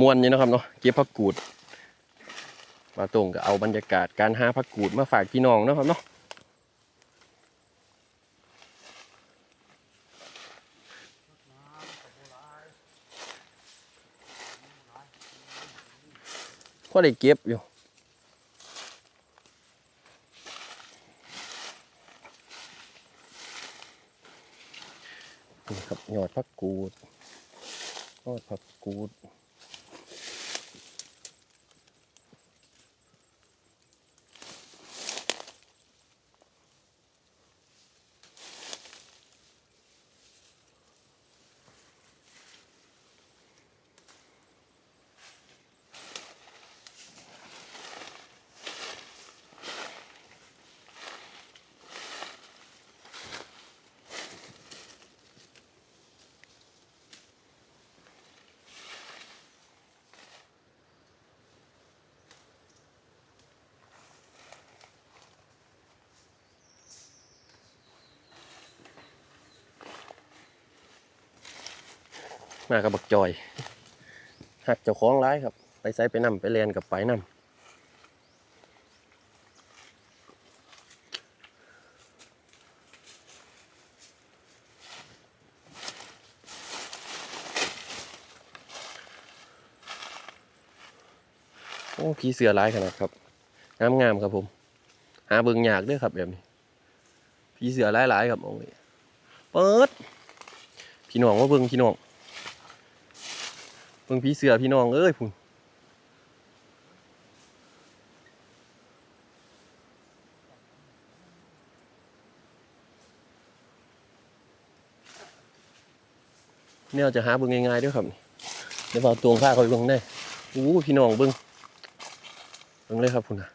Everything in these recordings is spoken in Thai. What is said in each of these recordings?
มวนอยู่นะครับเนาะเก็บผักกูด มาตรงก็เอาบรรยากาศการหาผักกูดมาฝากพี่น้องนะครับเนาะพอได้เก็บอยู่นี่ครับยอดผักกูดยอดผักกูด มากับบักจอยหักเจ้าของร้ายครับ ไปใส่ไปนำไปเรียนกับไปนำโอ้ผีเสือร้ายขนาดครับงามงามครับผม หาเบิ่งยากด้วยครับแบบนี้ผีเสือร้ายหลายๆครับโอ้ยเปิดพี่น้องว่าเบิ่งพี่น้อง เบิ่งผีเสือพี่น้องเอ้ยพุ่นเนี่ยจะหาเบิ่งง่ายๆด้วยครับเดี๋ยวเอาตวงผ้าเขาไปเบิ่งได้อู้พี่น้องเบิ่งเบิ่งเลยครับพุ่นนะ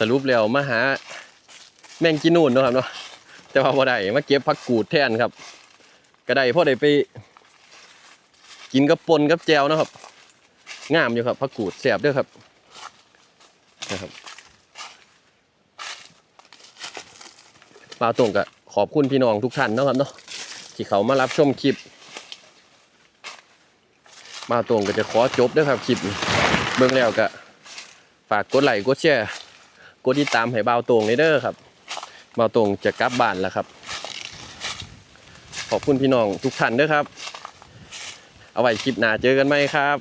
สรุปแล้วมาหาแมงกินนูนเนาะครับเนาะแต่ว่าบ่ได้มาเก็บผักกูดแทนครับก็ได้พอได้ไป กินกับปนกับแจวนะครับงามอยู่ครับผักกูดแสบด้วยครับนะครับปลาตรงกับขอบคุณพี่น้องทุกท่านเนาะครับเนาะที่เขามารับชมคลิปมาตรงก็จะขอจบด้วยครับคลิปเบิ่งแล้วก็ฝากกดไลค์กดแชร์ กดติดตามให้บ่าวตรงเลยเด้อครับบ่าวตรงจะกลับบ้านแล้วครับ ขอบคุณพี่น้องทุกท่านเด้อครับ เอาไว้คลิปหน้าเจอกันไหมครับ